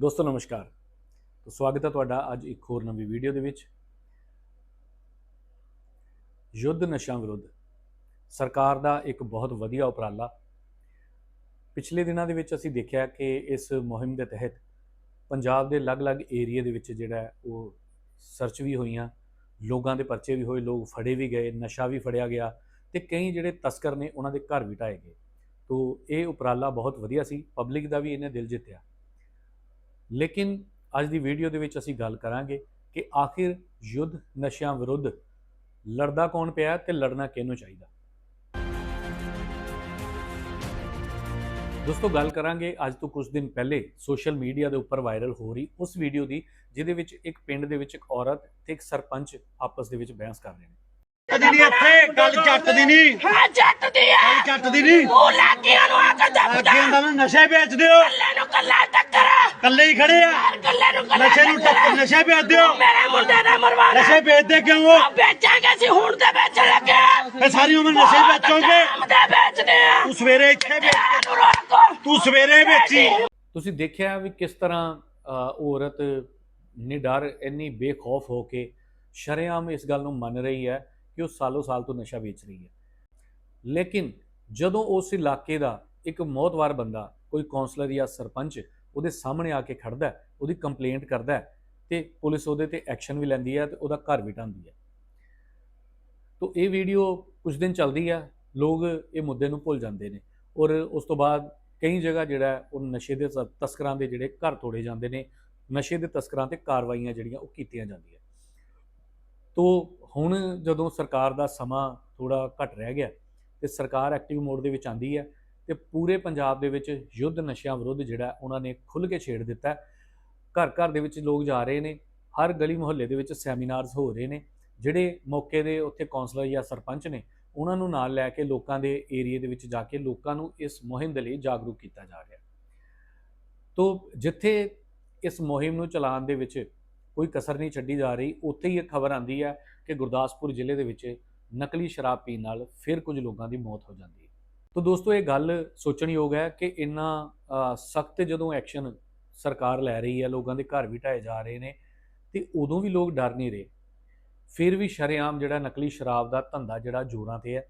ਦੋਸਤੋ, ਨਮਸਕਾਰ। ਤੋਂ ਸਵਾਗਤ ਹੈ ਤੁਹਾਡਾ ਅੱਜ ਇੱਕ ਹੋਰ ਨਵੀਂ ਵੀਡੀਓ ਦੇ ਵਿੱਚ। ਯੁੱਧ ਨਸ਼ਾ ਵਿਰੁੱਧ ਸਰਕਾਰ ਦਾ ਇੱਕ ਬਹੁਤ ਵਧੀਆ ਉਪਰਾਲਾ। ਪਿਛਲੇ ਦਿਨਾਂ ਦੇ ਵਿੱਚ ਅਸੀਂ ਦੇਖਿਆ ਕਿ ਇਸ ਮੁਹਿੰਮ ਦੇ ਤਹਿਤ ਪੰਜਾਬ ਦੇ ਅਲੱਗ-ਅਲੱਗ ਏਰੀਆ ਦੇ ਵਿੱਚ ਜਿਹੜਾ ਉਹ ਸਰਚ ਵੀ ਹੋਈਆਂ, ਲੋਕਾਂ ਦੇ ਪਰਚੇ ਵੀ ਹੋਏ, ਲੋਕ ਫੜੇ ਵੀ ਗਏ, ਨਸ਼ਾ ਵੀ ਫੜਿਆ ਗਿਆ ਤੇ ਕਈ ਜਿਹੜੇ ਤਸਕਰ ਨੇ, ਉਹਨਾਂ ਦੇ ਘਰ ਵੀ ਢਾਏ ਗਏ। ਤੋਂ ਇਹ ਉਪਰਾਲਾ ਬਹੁਤ ਵਧੀਆ ਸੀ, ਪਬਲਿਕ ਦਾ ਵੀ ਇਹਨੇ ਦਿਲ ਜਿੱਤਿਆ। ਲੇਕਿਨ ਅੱਜ ਦੀ ਵੀਡੀਓ ਦੇ ਵਿੱਚ ਅਸੀਂ ਗੱਲ ਕਰਾਂਗੇ ਕਿ ਆਖਿਰ ਯੁੱਧ ਨਸ਼ਿਆਂ ਵਿਰੁੱਧ ਲੜਦਾ ਕੌਣ ਪਿਆ ਤੇ ਲੜਨਾ ਕਿਹਨੂੰ ਚਾਹੀਦਾ? ਦੋਸਤੋ ਗੱਲ ਕਰਾਂਗੇ ਅੱਜ ਤੋਂ ਕੁਝ ਦਿਨ ਪਹਿਲੇ ਸੋਸ਼ਲ ਮੀਡੀਆ ਦੇ ਉੱਪਰ ਵਾਇਰਲ ਹੋ ਰਹੀ ਉਸ ਵੀਡੀਓ ਦੀ ਜਿਹਦੇ ਵਿੱਚ ਇੱਕ ਪਿੰਡ ਦੇ ਵਿੱਚ ਇੱਕ ਔਰਤ ਤੇ ਇੱਕ ਸਰਪੰਚ ਆਪਸ ਦੇ ਵਿੱਚ ਬਹਿਸ ਕਰ ਰਹੇ ਨੇ। ਨਹੀਂ ਇੱਥੇ ਗੱਲ ਜੱਟ ਦੀ ਨਹੀਂ ਹਾਂ ਜੱਟ ਦੀ ਆ। ਗੱਲ ਜੱਟ ਦੀ ਨਹੀਂ ਉਹ ਲਾਗੀਆਂ ਨੂੰ ਆ ਕੇ ਦੱਬਦਾ ਅੱਗੇ ਹੁੰਦਾ ਨਾ ਨਸ਼ੇ ਵੇਚਦੇ ਹੋ। ਕੱਲੇ ਨੂੰ ਕੱਲਾ ਕੱਲੇ ਹੀ ਖੜੇ ਆ। ਕੱਲੇ ਨੂੰ ਕੱਲਾ ਨਸ਼ੇ ਨੂੰ ਟੱਕਰ ਨਸ਼ੇ ਵੇਚਦੇ ਹੋ। ਮੇਰੇ ਮੁੰਡੇ ਦਾ ਮਰਵਾਣਾ ਨਸ਼ੇ ਵੇਚਦੇ ਕਿਉਂ ਹੋ? ਵੇਚਾਂਗੇ ਸੀ ਹੁਣ ਤੇ ਵੇਚਣ ਲੱਗੇ। ਇਹ ਸਾਰੀ ਉਮਰ ਨਸ਼ੇ ਵੇਚੋਗੇ? ਤੇ ਵੇਚਦੇ ਆ। ਤੂੰ ਸਵੇਰੇ ਇੱਥੇ ਵੇਚ ਨੂੰ ਤੂੰ ਸਵੇਰੇ ਵੇਚੀ। ਤੁਸੀਂ ਦੇਖਿਆ ਵੀ ਕਿਸ ਤਰ੍ਹਾਂ ਔਰਤ ਨਿਡਰ ਇੰਨੀ ਬੇਖੌਫ ਹੋ ਕੇ ਸ਼ਰੇਆਮ ਇਸ ਗੱਲ ਨੂੰ ਮੰਨ ਰਹੀ ਹੈ ਕਿ ਉਹ ਸਾਲੋ ਸਾਲ ਤੋਂ ਨਸ਼ਾ ਵੇਚ ਰਹੀ ਹੈ। ਲੇਕਿਨ ਜਦੋਂ ਉਸ ਇਲਾਕੇ ਦਾ ਇੱਕ ਮੌਤਵਾਰ ਬੰਦਾ ਕੋਈ ਕਾਉਂਸਲਰ ਜਾਂ ਸਰਪੰਚ ਉਹਦੇ ਸਾਹਮਣੇ ਆ ਕੇ ਖੜਦਾ ਉਹਦੀ ਕੰਪਲੇਂਟ ਕਰਦਾ ਹੈ ਤੇ ਪੁਲਿਸ ਉਹਦੇ ਤੇ ਐਕਸ਼ਨ ਵੀ ਲੈਂਦੀ ਹੈ ਤੇ ਉਹਦਾ ਘਰ ਵੀ ਢਾਂਦੀ ਹੈ। ਤੋ ਇਹ ਵੀਡੀਓ ਕੁਝ ਦਿਨ ਚੱਲਦੀ ਹੈ ਲੋਕ ਇਹ ਮੁੱਦੇ ਨੂੰ ਭੁੱਲ ਜਾਂਦੇ ਨੇ ਔਰ ਉਸ ਤੋਂ ਬਾਅਦ ਕਈ ਜਗ੍ਹਾ ਜਿਹੜਾ ਉਹ ਨਸ਼ੇ ਦੇ ਸ- ਤਸਕਰਾਂ ਦੇ ਜਿਹੜੇ ਘਰ ਤੋੜੇ ਜਾਂਦੇ ਨੇ, ਨਸ਼ੇ ਦੇ ਤਸਕਰਾਂ ਤੇ ਕਾਰਵਾਈਆਂ ਜਿਹੜੀਆਂ ਉਹ ਕੀਤੀਆਂ ਜਾਂਦੀਆਂ। ਤੋ ਹੁਣ ਜਦੋਂ ਸਰਕਾਰ ਦਾ ਸਮਾਂ ਥੋੜਾ ਘਟ ਰਹਿ ਗਿਆ ਤੇ ਸਰਕਾਰ ਐਕਟਿਵ ਮੋਡ ਦੇ ਵਿੱਚ ਆਂਦੀ ਹੈ ਤੇ ਪੂਰੇ ਪੰਜਾਬ ਦੇ ਵਿੱਚ ਯੁੱਧ ਨਸ਼ਿਆਂ ਵਿਰੁੱਧ ਜਿਹੜਾ ਉਹਨਾਂ ਨੇ ਖੁੱਲ੍ਹ ਕੇ ਛੇੜ ਦਿੱਤਾ ਘਰ ਘਰ ਦੇ ਵਿੱਚ ਲੋਕ ਜਾ ਰਹੇ ਨੇ, ਹਰ ਗਲੀ ਮੁਹੱਲੇ ਦੇ ਵਿੱਚ ਸੈਮੀਨਾਰਸ ਹੋ ਰਹੇ ਨੇ, ਜਿਹੜੇ ਮੌਕੇ ਦੇ ਉੱਥੇ ਕਾਉਂਸਲਰ ਜਾਂ ਸਰਪੰਚ ਨੇ, ਉਹਨਾਂ ਨੂੰ ਨਾਲ ਲੈ ਕੇ ਲੋਕਾਂ ਦੇ ਏਰੀਏ ਦੇ ਵਿੱਚ ਜਾ ਕੇ ਲੋਕਾਂ ਨੂੰ ਇਸ ਮੁਹਿੰਮ ਦੇ ਲਈ ਜਾਗਰੂਕ ਕੀਤਾ ਜਾ ਰਿਹਾ ਤੋ ਜਿੱਥੇ ਇਸ ਮੁਹਿੰਮ ਨੂੰ ਚਲਾਉਣ ਦੇ ਵਿੱਚ ਕੋਈ ਕਸਰ ਨਹੀਂ ਛੱਡੀ ਜਾ ਰਹੀ, ਉੱਥੇ ਹੀ ਇਹ ਖਬਰ ਆਂਦੀ ਹੈ ਕਿ ਗੁਰਦਾਸਪੁਰ ਜ਼ਿਲ੍ਹੇ ਦੇ ਵਿੱਚ ਨਕਲੀ ਸ਼ਰਾਬ ਪੀਣ ਨਾਲ ਫਿਰ ਕੁਝ ਲੋਕਾਂ ਦੀ ਮੌਤ ਹੋ ਜਾਂਦੀ ਹੈ। ਤਾਂ ਦੋਸਤੋ ਇਹ ਗੱਲ ਸੋਚਣਯੋਗ ਹੈ ਕਿ ਇੰਨਾ ਸਖਤ ਜਦੋਂ ਐਕਸ਼ਨ ਸਰਕਾਰ ਲੈ ਰਹੀ ਹੈ ਲੋਕਾਂ ਦੇ ਘਰ ਵੀ ਢਾਏ ਜਾ ਰਹੇ ਨੇ ਤੇ ਉਦੋਂ ਵੀ ਲੋਕ ਡਰ ਨਹੀਂ ਰਹੇ। ਫਿਰ ਵੀ ਸ਼ਰੇਆਮ ਜਿਹੜਾ ਨਕਲੀ ਸ਼ਰਾਬ ਦਾ ਧੰਦਾ ਜਿਹੜਾ ਜ਼ੋਰਾਂ ਤੇ ਹੈ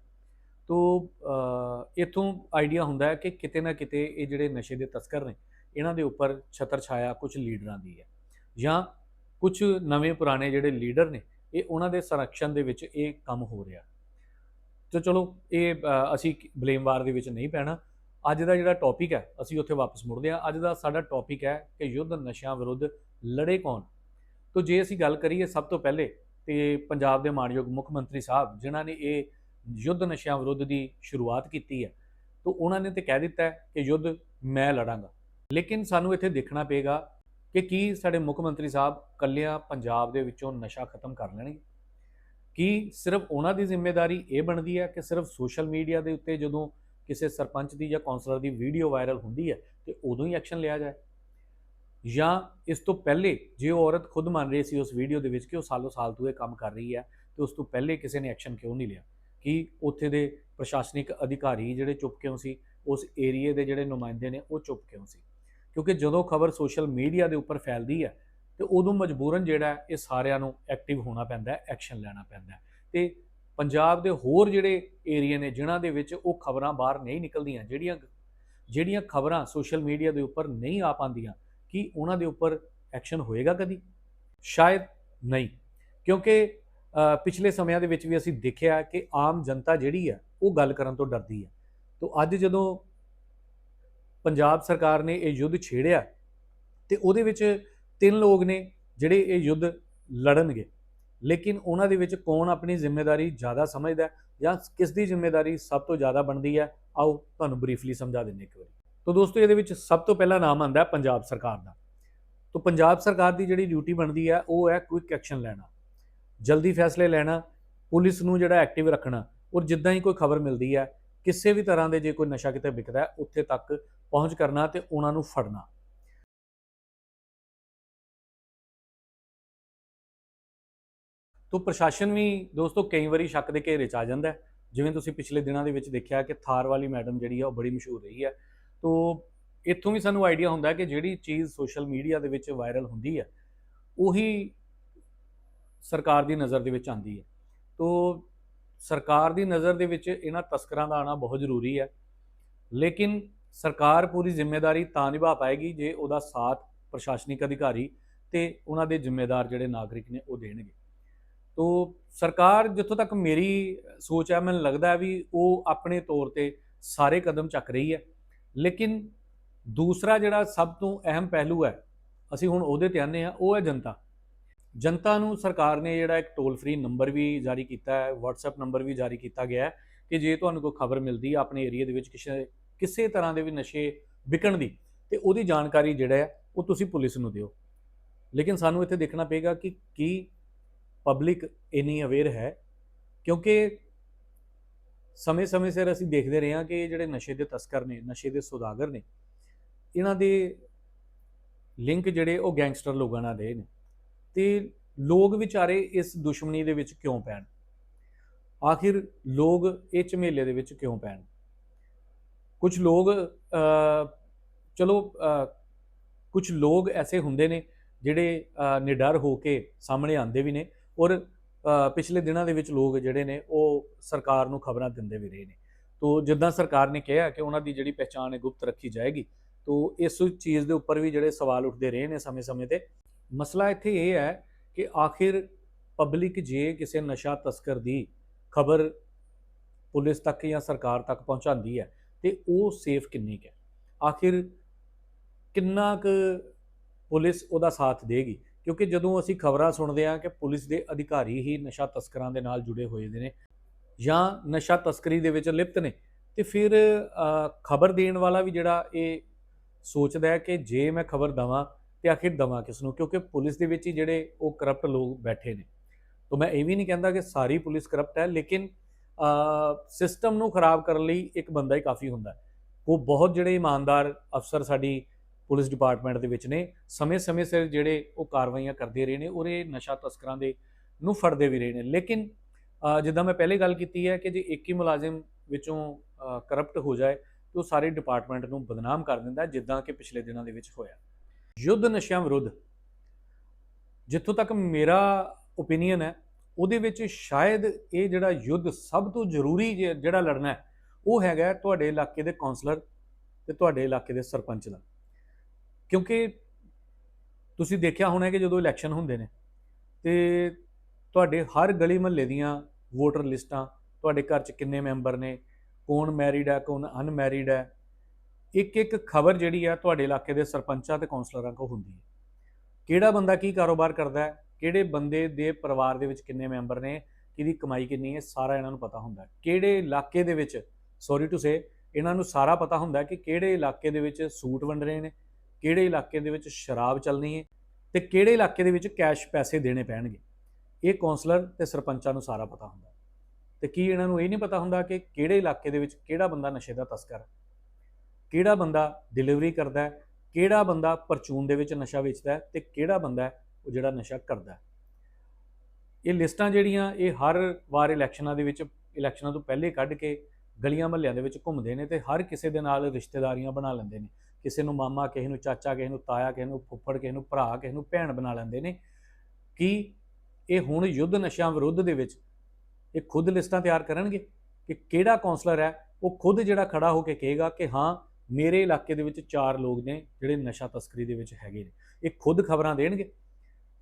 ਤੋ ਅ, ਇੱਥੋਂ ਆਈਡੀਆ ਹੁੰਦਾ ਹੈ ਕਿ ਕਿਤੇ ਨਾ ਕਿਤੇ ਇਹ ਜਿਹੜੇ ਨਸ਼ੇ ਦੇ ਤਸਕਰ ਨੇ ਇਹਨਾਂ ਦੇ ਉੱਪਰ ਛਤਰ ਛਾਇਆ ਕੁਝ ਲੀਡਰਾਂ ਦੀ ਹੈ ਜਾਂ ਕੁਝ ਨਵੇਂ ਪੁਰਾਣੇ ਜਿਹੜੇ ਲੀਡਰ ਨੇ ਇਹ ਉਹਨਾਂ ਦੇ ਸੰਰਕਸ਼ਣ ਦੇ ਵਿੱਚ ਇਹ ਕੰਮ ਹੋ ਰਿਹਾ। ਤੇ ਚਲੋ ਇਹ ਅ, ਅਸੀਂ ਬਲੇਮਵਾਰ ਦੇ ਵਿੱਚ ਨਹੀਂ ਪੈਣਾ। ਅੱਜ ਦਾ ਜਿਹੜਾ ਟੌਪਿਕ ਹੈ ਅਸੀਂ ਉੱਥੇ ਵਾਪਸ ਮੁੜਦੇ ਹਾਂ। ਅੱਜ ਦਾ ਸਾਡਾ ਟੌਪਿਕ ਹੈ ਕਿ ਯੁੱਧ ਨਸ਼ਿਆਂ ਵਿਰੁੱਧ ਲੜੇ ਕੌਣ? ਤੋ ਜੇ ਅਸੀਂ ਗੱਲ ਕਰੀਏ ਸਭ ਤੋਂ ਪਹਿਲੇ ਤੇ ਪੰਜਾਬ ਦੇ ਮਾਨਯੋਗ ਮੁੱਖ ਮੰਤਰੀ ਸਾਹਿਬ ਜਿਨ੍ਹਾਂ ਨੇ ਇਹ ਯੁੱਧ ਨਸ਼ਿਆਂ ਵਿਰੁੱਧ ਦੀ ਸ਼ੁਰੂਆਤ ਕੀਤੀ ਹੈ ਤੋ ਉਹਨਾਂ ਨੇ ਤੇ ਕਹਿ ਦਿੱਤਾ ਹੈ ਕਿ ਯੁੱਧ ਮੈਂ ਲੜਾਂਗਾ। ਲੇਕਿਨ ਸਾਨੂੰ ਇੱਥੇ ਦੇਖਣਾ ਪਏਗਾ ਕਿ ਕੀ ਸਾਡੇ ਮੁੱਖ ਮੰਤਰੀ ਸਾਹਿਬ ਕੱਲਿਆਂ ਪੰਜਾਬ ਦੇ ਵਿੱਚੋਂ ਨਸ਼ਾ ਖਤਮ ਕਰ ਲੈਣਗੇ? ਕੀ ਸਿਰਫ ਉਹਨਾਂ ਦੀ ਜ਼ਿੰਮੇਵਾਰੀ ਇਹ ਬਣਦੀ ਹੈ ਕਿ ਸਿਰਫ ਸੋਸ਼ਲ ਮੀਡੀਆ ਦੇ ਉੱਤੇ ਜਦੋਂ ਕਿਸੇ ਸਰਪੰਚ ਦੀ ਜਾਂ ਕਾਉਂਸਲਰ ਦੀ ਵੀਡੀਓ ਵਾਇਰਲ ਹੁੰਦੀ ਹੈ ਤੇ ਉਦੋਂ ਹੀ ਐਕਸ਼ਨ ਲਿਆ ਜਾਏ? ਜਾਂ ਇਸ ਤੋਂ ਪਹਿਲੇ ਜੇ ਉਹ ਔਰਤ ਖੁਦ ਮੰਨ ਰਹੀ ਸੀ ਉਸ ਵੀਡੀਓ ਦੇ ਵਿੱਚ ਕਿ ਉਹ ਸਾਲੋ ਸਾਲ ਤੋਂ ਇਹ ਕੰਮ ਕਰ ਰਹੀ ਹੈ ਤੇ ਉਸ ਤੋਂ ਪਹਿਲੇ ਕਿਸੇ ਨੇ ਐਕਸ਼ਨ ਕਿਉਂ ਨਹੀਂ ਲਿਆ? ਕਿ ਉੱਥੇ ਦੇ ਪ੍ਰਸ਼ਾਸਨਿਕ ਅਧਿਕਾਰੀ ਜਿਹੜੇ ਚੁੱਪ ਕਿਉਂ ਸੀ, ਉਸ ਏਰੀਏ ਦੇ ਜਿਹੜੇ ਨੁਮਾਇੰਦੇ ਨੇ ਉਹ ਚੁੱਪ ਕਿਉਂ ਸੀ? ਕਿਉਂਕਿ ਜਦੋਂ ਖਬਰ ਸੋਸ਼ਲ ਮੀਡੀਆ ਦੇ ਉੱਪਰ ਫੈਲਦੀ ਹੈ ਤੇ ਉਦੋਂ ਮਜਬੂਰਨ ਜਿਹੜਾ ਇਹ ਸਾਰਿਆਂ ਨੂੰ ਐਕਟਿਵ ਹੋਣਾ ਪੈਂਦਾ ਹੈ ਐਕਸ਼ਨ ਲੈਣਾ ਪੈਂਦਾ ਹੈ। ਤੇ ਪੰਜਾਬ ਦੇ ਹੋਰ ਜਿਹੜੇ ਏਰੀਏ ਨੇ, ਜਿਨ੍ਹਾਂ ਦੇ ਵਿੱਚ ਉਹ ਖਬਰਾਂ ਬਾਹਰ ਨਹੀਂ ਨਿਕਲਦੀਆਂ, ਜਿਹੜੀਆਂ ਜਿਹੜੀਆਂ ਖਬਰਾਂ ਸੋਸ਼ਲ ਮੀਡੀਆ ਦੇ ਉੱਪਰ ਨਹੀਂ ਆ ਪਾਉਂਦੀਆਂ, ਕਿ ਉਹਨਾਂ ਦੇ ਉੱਪਰ ਐਕਸ਼ਨ ਹੋਏਗਾ ਕਦੀ? ਸ਼ਾਇਦ ਨਹੀਂ। ਕਿਉਂਕਿ ਪਿਛਲੇ ਸਮਿਆਂ ਦੇ ਵਿੱਚ ਵੀ ਅਸੀਂ ਦੇਖਿਆ ਕਿ ਆਮ ਜਨਤਾ ਜਿਹੜੀ ਹੈ, ਉਹ ਗੱਲ ਕਰਨ ਤੋਂ ਡਰਦੀ ਹੈ। ਤੋਂ ਅੱਜ ਜਦੋਂ ਪੰਜਾਬ ਸਰਕਾਰ ਨੇ ਇਹ ਯੁੱਧ ਛੇੜਿਆ, ਤੇ ਉਹਦੇ ਵਿੱਚ ਤਿੰਨ ਲੋਕ ਨੇ ਜਿਹੜੇ ਇਹ ਯੁੱਧ ਲੜਨਗੇ। ਲੇਕਿਨ ਉਹਨਾਂ ਦੇ ਵਿੱਚ ਕੌਣ ਆਪਣੀ ਜ਼ਿੰਮੇਵਾਰੀ ਜ਼ਿਆਦਾ ਸਮਝਦਾ ਹੈ ਜਾਂ ਕਿਸ ਦੀ ਜ਼ਿੰਮੇਵਾਰੀ ਸਭ ਤੋਂ ਜ਼ਿਆਦਾ ਬਣਦੀ ਹੈ? ਆਓ ਤੁਹਾਨੂੰ ਬਰੀਫਲੀ ਸਮਝਾ ਦਿੰਦੇ ਇੱਕ ਵਾਰੀ। ਤਾਂ ਦੋਸਤੋ, ਇਹਦੇ ਵਿੱਚ ਸਭ ਤੋਂ ਪਹਿਲਾ ਨਾਮ ਆਂਦਾ ਹੈ ਪੰਜਾਬ ਸਰਕਾਰ ਦਾ। ਤਾਂ ਪੰਜਾਬ ਸਰਕਾਰ ਦੀ ਜਿਹੜੀ ਡਿਊਟੀ ਬਣਦੀ ਹੈ, ਉਹ ਹੈ ਕੁਇਕ ਐਕਸ਼ਨ ਲੈਣਾ। ਜਲਦੀ ਫੈਸਲੇ ਲੈਣਾ, ਪੁਲਿਸ ਨੂੰ ਜਿਹੜਾ ਐਕਟਿਵ ਰੱਖਣਾ, ਔਰ ਜਿੱਦਾਂ ਹੀ ਕੋਈ ਖਬਰ ਮਿਲਦੀ ਹੈ, ਕਿਸੇ ਵੀ ਤਰ੍ਹਾਂ ਦੇ ਜੇ ਕੋਈ ਨਸ਼ਾ ਕਿਤੇ ਵਿਕਦਾ ਉੱਥੇ ਤੱਕ ਪਹੁੰਚ ਕਰਨਾ ਤੇ ਉਹਨਾਂ ਨੂੰ ਫੜਨਾ। ਤੋਂ ਪ੍ਰਸ਼ਾਸਨ ਵੀ ਦੋਸਤੋ ਕਈ ਵਾਰੀ ਸ਼ੱਕ ਦੇ ਘੇਰੇ ਚ ਆ ਜਾਂਦਾ ਜਿਵੇਂ ਤੁਸੀਂ ਪਿਛਲੇ ਦਿਨਾਂ ਦੇ ਵਿੱਚ ਦੇਖਿਆ ਕਿ ਥਾਰ ਵਾਲੀ ਮੈਡਮ ਜਿਹੜੀ ਆ, ਉਹ ਬੜੀ ਮਸ਼ਹੂਰ ਰਹੀ ਹੈ ਤੋਂ ਇੱਥੋਂ ਵੀ ਸਾਨੂੰ ਆਈਡੀਆ ਹੁੰਦਾ ਕਿ ਜਿਹੜੀ ਚੀਜ਼ ਸੋਸ਼ਲ ਮੀਡੀਆ ਦੇ ਵਿੱਚ ਵਾਇਰਲ ਹੁੰਦੀ ਹੈ ਉਹੀ ਸਰਕਾਰ ਦੀ ਨਜ਼ਰ ਦੇ ਵਿੱਚ ਆਉਂਦੀ ਹੈ ਤੋਂ ਸਰਕਾਰ ਦੀ ਨਜ਼ਰ ਦੇ ਵਿੱਚ ਇਹਨਾਂ ਤਸਕਰਾਂ ਦਾ ਆਣਾ ਬਹੁਤ ਜ਼ਰੂਰੀ ਹੈ ਲੇਕਿਨ ਸਰਕਾਰ ਪੂਰੀ ਜ਼ਿੰਮੇਵਾਰੀ ਤਾਂ ਨਿਭਾ ਪਾਏਗੀ ਜੇ ਉਹਦਾ ਸਾਥ ਪ੍ਰਸ਼ਾਸਨਿਕ ਅਧਿਕਾਰੀ ਤੇ ਉਹਨਾਂ ਦੇ ਜ਼ਿੰਮੇਦਾਰ ਜਿਹੜੇ ਨਾਗਰਿਕ ਨੇ ਉਹ ਦੇਣਗੇ। ਤੋਂ ਸਰਕਾਰ ਜਿੱਥੋਂ ਤੱਕ ਮੇਰੀ ਸੋਚ ਹੈ, ਮੈਨੂੰ ਲੱਗਦਾ ਵੀ ਉਹ ਆਪਣੇ ਤੌਰ ਤੇ ਸਾਰੇ ਕਦਮ ਚੱਕ ਰਹੀ ਹੈ। ਲੇਕਿਨ ਦੂਸਰਾ ਜਿਹੜਾ ਸਭ ਤੋਂ ਅਹਿਮ ਪਹਿਲੂ ਹੈ, ਅਸੀਂ ਹੁਣ ਉਹਦੇ ਤੇ ਆਨੇ ਆ ਉਹ ਹੈ ਜਨਤਾ। ਜਨਤਾ ਨੂੰ ਸਰਕਾਰ ਨੇ ਜਿਹੜਾ ਇੱਕ ਟੋਲ ਫ੍ਰੀ ਨੰਬਰ ਵੀ ਜਾਰੀ ਕੀਤਾ ਹੈ, WhatsApp ਨੰਬਰ ਵੀ ਜਾਰੀ ਕੀਤਾ ਗਿਆ ਹੈ ਕਿ ਜੇ ਤੁਹਾਨੂੰ ਕੋਈ ਖਬਰ ਮਿਲਦੀ ਹੈ ਆਪਣੇ ਏਰੀਆ ਦੇ ਵਿੱਚ ਕਿਸੇ ਕਿਸੇ ਤਰ੍ਹਾਂ ਦੇ ਵੀ ਨਸ਼ੇ ਵਿਕਣ ਦੀ, ਤੇ ਉਹਦੀ ਜਾਣਕਾਰੀ ਜਿਹੜਾ ਹੈ, ਉਹ ਤੁਸੀਂ ਪੁਲਿਸ ਨੂੰ ਦਿਓ। ਲੇਕਿਨ ਸਾਨੂੰ ਇੱਥੇ ਦੇਖਣਾ ਪਏਗਾ ਕਿ ਕੀ ਪਬਲਿਕ ਇਨੀ ਅਵੇਅਰ ਹੈ, ਕਿਉਂਕਿ ਸਮੇਂ-ਸਮੇਂ ਸਿਰ ਅਸੀਂ ਦੇਖਦੇ ਰਹੇ ਹਾਂ ਕਿ ਇਹ ਜਿਹੜੇ ਨਸ਼ੇ ਦੇ ਤਸਕਰ ਨੇ, ਨਸ਼ੇ ਦੇ ਸੌਦਾਗਰ ਨੇ, ਇਹਨਾਂ ਦੇ ਲਿੰਕ ਜਿਹੜੇ ਉਹ ਗੈਂਗਸਟਰ ਲੋਕਾਂ ਨਾਲ ਰਹੇ ਨੇ। ਤੇ ਲੋਕ ਵਿਚਾਰੇ ਇਸ ਦੁਸ਼ਮਣੀ ਦੇ ਵਿੱਚ ਕਿਉਂ ਪੈਣ? ਆਖਿਰ ਲੋਕ ਇਹ ਝਮੇਲੇ ਦੇ ਵਿੱਚ ਕਿਉਂ ਪੈਣ? ਕੁਝ ਲੋਕ ਚਲੋ ਕੁਝ ਲੋਕ ਐਸੇ ਹੁੰਦੇ ਨੇ ਜਿਹੜੇ ਨਿਡਰ ਹੋ ਕੇ ਸਾਹਮਣੇ ਆਉਂਦੇ ਵੀ ਨੇ ਔਰ ਪਿਛਲੇ ਦਿਨਾਂ ਦੇ ਵਿੱਚ ਲੋਕ ਜਿਹੜੇ ਨੇ, ਉਹ ਸਰਕਾਰ ਨੂੰ ਖਬਰਾਂ ਦਿੰਦੇ ਵੀ ਰਹੇ ਨੇ। ਤੋ ਜਿੱਦਾਂ ਸਰਕਾਰ ਨੇ ਕਿਹਾ ਕਿ ਉਹਨਾਂ ਦੀ ਜਿਹੜੀ ਪਹਿਚਾਣ ਹੈ, ਗੁਪਤ ਰੱਖੀ ਜਾਏਗੀ, ਤੋ ਇਸ ਚੀਜ਼ ਦੇ ਉੱਪਰ ਵੀ ਜਿਹੜੇ ਸਵਾਲ ਉੱਠਦੇ ਰਹੇ ਨੇ ਸਮੇਂ-ਸਮੇਂ ਤੇ। ਮਸਲਾ ਇੱਥੇ ਇਹ ਹੈ ਕਿ ਆਖਿਰ ਪਬਲਿਕ ਜੇ ਕਿਸੇ ਨਸ਼ਾ ਤਸਕਰ ਦੀ ਖਬਰ ਪੁਲਿਸ ਤੱਕ ਜਾਂ ਸਰਕਾਰ ਤੱਕ ਪਹੁੰਚਾਉਂਦੀ ਹੈ, ਤੇ ਉਹ ਸੇਫ ਕਿੰਨੀ ਕੁ ਹੈ? ਆਖਿਰ ਕਿੰਨਾ ਕੁ ਪੁਲਿਸ ਉਹਦਾ ਸਾਥ ਦੇਗੀ? ਕਿਉਂਕਿ ਜਦੋਂ ਅਸੀਂ ਖਬਰਾਂ ਸੁਣਦੇ ਹਾਂ ਕਿ ਪੁਲਿਸ ਦੇ ਅਧਿਕਾਰੀ ਹੀ ਨਸ਼ਾ ਤਸਕਰਾਂ ਦੇ ਨਾਲ ਜੁੜੇ ਹੋਏ ਨੇ ਜਾਂ ਨਸ਼ਾ ਤਸਕਰੀ ਦੇ ਵਿੱਚ ਲਿਪਤ ਨੇ, ਤੇ ਫਿਰ ਖਬਰ ਦੇਣ ਵਾਲਾ ਵੀ ਜਿਹੜਾ ਇਹ ਸੋਚਦਾ ਹੈ ਕਿ ਜੇ ਮੈਂ ਖਬਰ ਦਵਾਂ ਤੇ ਆਖਿਰ ਦਵਾਂ ਕਿਸ ਨੂੰ? ਕਿਉਂਕਿ ਪੁਲਿਸ ਦੇ ਵਿੱਚ ਹੀ ਜਿਹੜੇ ਉਹ ਕਰਪਟ ਲੋਕ ਬੈਠੇ ਨੇ। ਤਾਂ ਮੈਂ ਇਹ ਵੀ ਨਹੀਂ ਕਹਿੰਦਾ ਕਿ ਸਾਰੀ ਪੁਲਿਸ ਕਰਪਟ ਹੈ, ਲੇਕਿਨ ਸਿਸਟਮ ਨੂੰ ਖਰਾਬ ਕਰਨ ਲਈ ਇੱਕ ਬੰਦਾ ਹੀ ਕਾਫੀ ਹੁੰਦਾ ਉਹ ਬਹੁਤ ਜਿਹੜੇ ਇਮਾਨਦਾਰ ਅਫਸਰ ਸਾਡੀ ਪੁਲਿਸ ਡਿਪਾਰਟਮੈਂਟ ਦੇ ਵਿੱਚ ਨੇ। ਸਮੇਂ-ਸਮੇਂ ਸਿਰ ਜਿਹੜੇ ਉਹ ਕਾਰਵਾਈਆਂ ਕਰਦੇ ਰਹੇ ਨੇ ਔਰ ਇਹ ਨਸ਼ਾ ਤਸਕਰਾਂ ਦੇ ਨੂੰ ਫੜਦੇ ਵੀ ਰਹੇ ਨੇ। ਲੇਕਿਨ ਜਿੱਦਾਂ ਮੈਂ ਪਹਿਲੇ ਗੱਲ ਕੀਤੀ ਹੈ ਕਿ ਜੇ ਇੱਕ ਹੀ ਮੁਲਾਜ਼ਮ ਵਿੱਚੋਂ ਕਰਪਟ ਹੋ ਜਾਏ, ਤਾਂ ਉਹ ਸਾਰੇ ਡਿਪਾਰਟਮੈਂਟ ਨੂੰ ਬਦਨਾਮ ਕਰ ਦਿੰਦਾ ਜਿੱਦਾਂ ਕਿ ਪਿਛਲੇ ਦਿਨਾਂ ਦੇ ਵਿੱਚ ਹੋਇਆ। ਯੁੱਧ ਨਸ਼ਿਆਂ ਵਿਰੁੱਧ, ਜਿੱਥੋਂ ਤੱਕ ਮੇਰਾ ਓਪੀਨੀਅਨ ਹੈ, ਉਹਦੇ ਵਿੱਚ ਸ਼ਾਇਦ ਇਹ ਜਿਹੜਾ ਯੁੱਧ ਸਭ ਤੋਂ ਜ਼ਰੂਰੀ ਜੇ- ਜਿਹੜਾ ਲੜਨਾ ਹੈ, ਉਹ ਹੈਗਾ ਤੁਹਾਡੇ ਇਲਾਕੇ ਦੇ ਕਾਉਂਸਲਰ ਤੇ ਤੁਹਾਡੇ ਇਲਾਕੇ ਦੇ ਸਰਪੰਚ ਦਾ ਕਿਉਂਕਿ ਤੁਸੀਂ ਦੇਖਿਆ ਹੋਣਾ ਕਿ ਜਦੋਂ ਇਲੈਕਸ਼ਨ ਹੁੰਦੇ ਨੇ ਤੇ ਤੁਹਾਡੇ ਹਰ ਗਲੀ ਮਹੱਲੇ ਦੀਆਂ ਵੋਟਰ ਲਿਸਟਾਂ ਤੁਹਾਡੇ ਘਰ 'ਚ ਕਿੰਨੇ ਮੈਂਬਰ ਨੇ, ਕੌਣ ਮੈਰਿਡ ਹੈ, ਕੌਣ ਅਨਮੈਰਿਡ ਹੈ ਇੱਕ ਇੱਕ ਖਬਰ ਜਿਹੜੀ ਆ ਤੁਹਾਡੇ ਇਲਾਕੇ ਦੇ ਸਰਪੰਚਾਂ ਤੇ ਕਾਉਂਸਲਰਾਂ ਕੋਲ ਹੁੰਦੀ ਹੈ। ਕਿਹੜਾ ਬੰਦਾ ਕੀ ਕਾਰੋਬਾਰ ਕਰਦਾ ਹੈ, ਕਿਹੜੇ ਬੰਦੇ ਦੇ ਪਰਿਵਾਰ ਦੇ ਵਿੱਚ ਕਿੰਨੇ ਮੈਂਬਰ ਨੇ, ਕਿਹਦੀ ਕਮਾਈ ਕਿੰਨੀ ਹੈ, ਸਾਰਾ ਇਹਨਾਂ ਨੂੰ ਪਤਾ ਹੁੰਦਾ ਕਿਹੜੇ ਇਲਾਕੇ ਦੇ ਵਿੱਚ ਸੌਰੀ ਟੂ ਸੇ ਇਹਨਾਂ ਨੂੰ ਸਾਰਾ ਪਤਾ ਹੁੰਦਾ ਕਿ ਕਿਹੜੇ ਇਲਾਕੇ ਦੇ ਵਿੱਚ ਸੂਟ ਵੰਡ ਰਹੇ ਨੇ ਕਿਹੜੇ ਇਲਾਕੇ ਦੇ ਵਿੱਚ ਸ਼ਰਾਬ ਚੱਲਣੀ ਹੈ ਤੇ ਕਿਹੜੇ ਇਲਾਕੇ ਦੇ ਵਿੱਚ ਕੈਸ਼ ਪੈਸੇ ਦੇਣੇ ਪੈਣਗੇ? ਇਹ ਕਾਉਂਸਲਰ ਤੇ ਸਰਪੰਚਾਂ ਨੂੰ ਸਾਰਾ ਪਤਾ ਹੁੰਦਾ। ਹੈ। ਤੇ ਕੀ ਇਹਨਾਂ ਨੂੰ ਇਹ ਨਹੀਂ ਪਤਾ ਹੁੰਦਾ ਕਿ ਕਿਹੜੇ ਇਲਾਕੇ ਦੇ ਵਿੱਚ ਕਿਹੜਾ ਬੰਦਾ ਨਸ਼ੇ ਦਾ ਤਸਕਰ ਹੈ? ਕਿਹੜਾ ਬੰਦਾ ਡਿਲੀਵਰੀ ਕਰਦਾ ਹੈ? ਕਿਹੜਾ ਬੰਦਾ ਪਰਚੂਨ ਦੇ ਵਿੱਚ ਨਸ਼ਾ ਵੇਚਦਾ ਹੈ? ਤੇ ਕਿਹੜਾ ਬੰਦਾ ਹੈ ਉਹ ਜਿਹੜਾ ਨਸ਼ਾ ਕਰਦਾ ਹੈ? ਇਹ ਲਿਸਟਾਂ ਜਿਹੜੀਆਂ ਇਹ ਹਰ ਵਾਰ ਇਲੈਕਸ਼ਨਾਂ ਦੇ ਵਿੱਚ ਇਲੈਕਸ਼ਨਾਂ ਤੋਂ ਪਹਿਲੇ ਕੱਢ ਕੇ ਗਲੀਆਂ ਮਹੱਲਿਆਂ ਦੇ ਵਿੱਚ ਘੁੰਮਦੇ ਨੇ ਤੇ ਹਰ ਕਿਸੇ ਦੇ ਨਾਲ ਰਿਸ਼ਤੇਦਾਰੀਆਂ ਬਣਾ ਲੈਂਦੇ ਨੇ। ਕਿਸੇ ਨੂੰ ਮਾਮਾ, ਕਿਸੇ ਨੂੰ ਚਾਚਾ, ਕਿਸੇ ਨੂੰ ਤਾਇਆ, ਕਿਸੇ ਨੂੰ ਫੁੱਫੜ, ਕਿਸੇ ਨੂੰ ਭਰਾ, ਕਿਸੇ ਨੂੰ ਭੈਣ ਬਣਾ ਲੈਂਦੇ ਨੇ, ਕਿ ਇਹ ਹੁਣ ਯੁੱਧ ਨਸ਼ਿਆਂ ਵਿਰੁੱਧ ਦੇ ਵਿੱਚ ਇਹ ਖੁਦ ਲਿਸਟਾਂ ਤਿਆਰ ਕਰਨਗੇ ਕਿ ਕਿਹੜਾ ਕਾਉਂਸਲਰ ਹੈ, ਉਹ ਖੁਦ ਜਿਹੜਾ ਖੜਾ ਹੋ ਕੇ ਕਹੇਗਾ ਕਿ ਹਾਂ, ਮੇਰੇ ਇਲਾਕੇ ਦੇ ਵਿੱਚ ਚਾਰ ਲੋਕ ਨੇ ਜਿਹੜੇ ਨਸ਼ਾ ਤਸਕਰੀ ਦੇ ਵਿੱਚ ਹੈਗੇ ਨੇ। ਇਹ ਖੁਦ ਖਬਰਾਂ ਦੇਣਗੇ।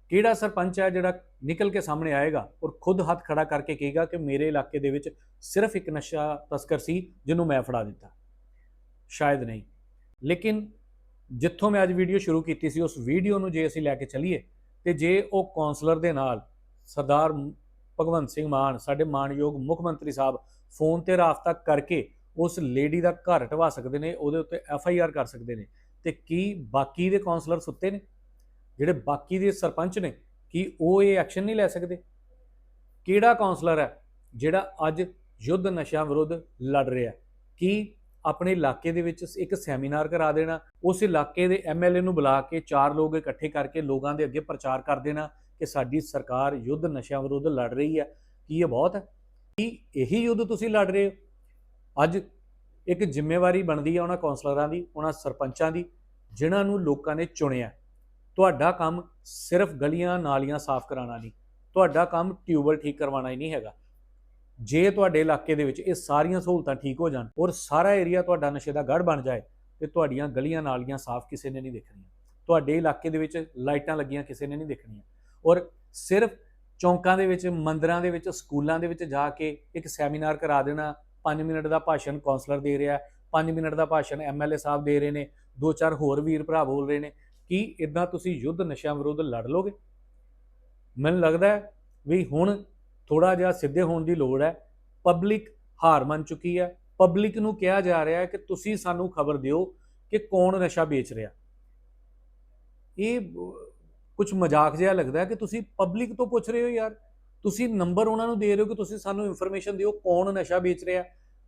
ਕਿਹੜਾ ਸਰਪੰਚ ਹੈ ਜਿਹੜਾ ਨਿਕਲ ਕੇ ਸਾਹਮਣੇ ਆਏਗਾ ਔਰ ਖੁਦ ਹੱਥ ਖੜਾ ਕਰਕੇ ਕਹੇਗਾ ਕਿ ਮੇਰੇ ਇਲਾਕੇ ਦੇ ਵਿੱਚ ਸਿਰਫ ਇੱਕ ਨਸ਼ਾ ਤਸਕਰ ਸੀ ਜਿਹਨੂੰ ਮੈਂ ਫੜਾ ਦਿੱਤਾ। ਸ਼ਾਇਦ ਨਹੀਂ। ਲੇਕਿਨ ਜਿੱਥੋਂ ਮੈਂ ਅੱਜ ਵੀਡੀਓ ਸ਼ੁਰੂ ਕੀਤੀ ਸੀ, ਉਸ ਵੀਡੀਓ ਨੂੰ ਜੇ ਅਸੀਂ ਲੈ ਕੇ ਚੱਲੀਏ, ਤੇ ਜੇ ਉਹ ਕਾਉਂਸਲਰ ਦੇ ਨਾਲ ਸਰਦਾਰ ਭਗਵੰਤ ਸਿੰਘ ਮਾਨ, ਸਾਡੇ ਮਾਨਯੋਗ ਮੁੱਖ ਮੰਤਰੀ ਸਾਹਿਬ ਫੋਨ ਤੇ ਰਾਬਤਾ ਕਰਕੇ ਉਸ ਲੇਡੀ ਦਾ ਘਰ ਢਵਾ ਸਕਦੇ ਨੇ, ਉਹਦੇ ਉੱਤੇ ਐਫ ਆਈ ਆਰ ਕਰ ਸਕਦੇ ਨੇ, ਤੇ ਕੀ ਬਾਕੀ ਦੇ ਕਾਉਂਸਲਰ ਸੁੱਤੇ ਨੇ? ਜਿਹੜੇ ਬਾਕੀ ਦੇ ਸਰਪੰਚ ਨੇ, ਕੀ ਉਹ ਇਹ ਐਕਸ਼ਨ ਨਹੀਂ ਲੈ ਸਕਦੇ? ਕਿਹੜਾ ਕਾਉਂਸਲਰ ਹੈ ਜਿਹੜਾ ਅੱਜ ਯੁੱਧ ਨਸ਼ਿਆਂ ਵਿਰੁੱਧ ਲੜ ਰਿਹਾ ਕੀ ਆਪਣੇ ਇਲਾਕੇ ਦੇ ਵਿੱਚ ਇੱਕ ਸੈਮੀਨਾਰ ਕਰਾ ਦੇਣਾ, ਉਸ ਇਲਾਕੇ ਦੇ ਐਮਐਲਏ ਨੂੰ ਬੁਲਾ ਕੇ ਚਾਰ ਲੋਕ ਇਕੱਠੇ ਕਰਕੇ ਲੋਕਾਂ ਦੇ ਅੱਗੇ ਪ੍ਰਚਾਰ ਕਰ ਦੇਣਾ ਕਿ ਸਾਡੀ ਸਰਕਾਰ ਯੁੱਧ ਨਸ਼ਿਆਂ ਵਿਰੁੱਧ ਲੜ ਰਹੀ ਹੈ। ਕੀ ਇਹ ਬਹੁਤ ਹੈ? ਕੀ ਇਹੀ ਯੁੱਧ ਤੁਸੀਂ ਲੜ ਰਹੇ ਹੋ? ਅੱਜ ਇੱਕ ਜ਼ਿੰਮੇਵਾਰੀ ਬਣਦੀ ਹੈ ਉਹਨਾਂ ਕਾਉਂਸਲਰਾਂ ਦੀ, ਉਹਨਾਂ ਸਰਪੰਚਾਂ ਦੀ, ਜਿਨ੍ਹਾਂ ਨੂੰ ਲੋਕਾਂ ਨੇ ਚੁਣਿਆ। ਤੁਹਾਡਾ ਕੰਮ ਸਿਰਫ ਗਲੀਆਂ ਨਾਲੀਆਂ ਸਾਫ਼ ਕਰਾਉਣਾ ਨਹੀਂ। ਤੁਹਾਡਾ ਕੰਮ ਟਿਊਬਲ ਠੀਕ ਕਰਵਾਉਣਾ ਹੀ ਨਹੀਂ ਹੈਗਾ। ਜੇ ਤੁਹਾਡੇ ਇਲਾਕੇ ਦੇ ਵਿੱਚ ਇਹ ਸਾਰੀਆਂ ਸਹੂਲਤਾਂ ਠੀਕ ਹੋ ਜਾਣ ਔਰ ਸਾਰਾ ਏਰੀਆ ਤੁਹਾਡਾ ਨਸ਼ੇ ਦਾ ਗੜ ਬਣ ਜਾਏ, ਤੇ ਤੁਹਾਡੀਆਂ ਗਲੀਆਂ ਨਾਲੀਆਂ ਸਾਫ਼ ਕਿਸੇ ਨੇ ਨਹੀਂ ਦੇਖਣੀਆਂ। ਤੁਹਾਡੇ ਇਲਾਕੇ ਦੇ ਵਿੱਚ ਲਾਈਟਾਂ ਲੱਗੀਆਂ ਕਿਸੇ ਨੇ ਨਹੀਂ ਦੇਖਣੀਆਂ। ਔਰ ਸਿਰਫ ਚੌਂਕਾਂ ਦੇ ਵਿੱਚ, ਮੰਦਰਾਂ ਦੇ ਵਿੱਚ, ਸਕੂਲਾਂ ਦੇ ਵਿੱਚ ਜਾ ਕੇ ਇੱਕ ਸੈਮੀਨਾਰ ਕਰਾ ਦੇਣਾ 5 ਮਿੰਟ ਦਾ ਭਾਸ਼ਣ ਕਾਉਂਸਲਰ ਦੇ ਰਿਹਾ 5 ਮਿੰਟ ਦਾ ਭਾਸ਼ਣ ਐਮਐਲਏ ਸਾਹਿਬ ਦੇ ਰਹੇ ਨੇ, ਦੋ ਚਾਰ ਹੋਰ ਵੀਰ ਭਰਾ ਬੋਲ ਰਹੇ ਨੇ, ਕੀ ਇਦਾਂ ਤੁਸੀਂ ਯੁੱਧ ਨਸ਼ਿਆਂ ਵਿਰੁੱਧ ਲੜ ਲੋਗੇ? ਮੈਨੂੰ ਲੱਗਦਾ ਵੀ ਹੁਣ ਥੋੜਾ ਜਿਹਾ ਸਿੱਧੇ ਹੋਣ ਦੀ ਲੋੜ ਹੈ। ਪਬਲਿਕ ਹਾਰ ਮੰਨ ਚੁੱਕੀ ਹੈ। ਪਬਲਿਕ ਨੂੰ ਕਿਹਾ ਜਾ ਰਿਹਾ ਹੈ ਕਿ ਤੁਸੀਂ ਸਾਨੂੰ ਖਬਰ ਦਿਓ ਕਿ ਕੌਣ ਨਸ਼ਾ ਵੇਚ ਰਿਹਾ। ਇਹ ਕੁਝ ਮਜ਼ਾਕ ਜਿਹਾ ਲੱਗਦਾ ਕਿ ਤੁਸੀਂ ਪਬਲਿਕ ਤੋਂ ਪੁੱਛ ਰਹੇ ਹੋ ਯਾਰ। ਤੁਸੀਂ ਨੰਬਰ ਉਹਨਾਂ ਨੂੰ ਦੇ ਰਹੇ ਹੋ ਕਿ ਤੁਸੀਂ ਸਾਨੂੰ ਇਨਫੋਰਮੇਸ਼ਨ ਦਿਓ ਕੌਣ ਨਸ਼ਾ ਵੇਚ ਰਿਹਾ।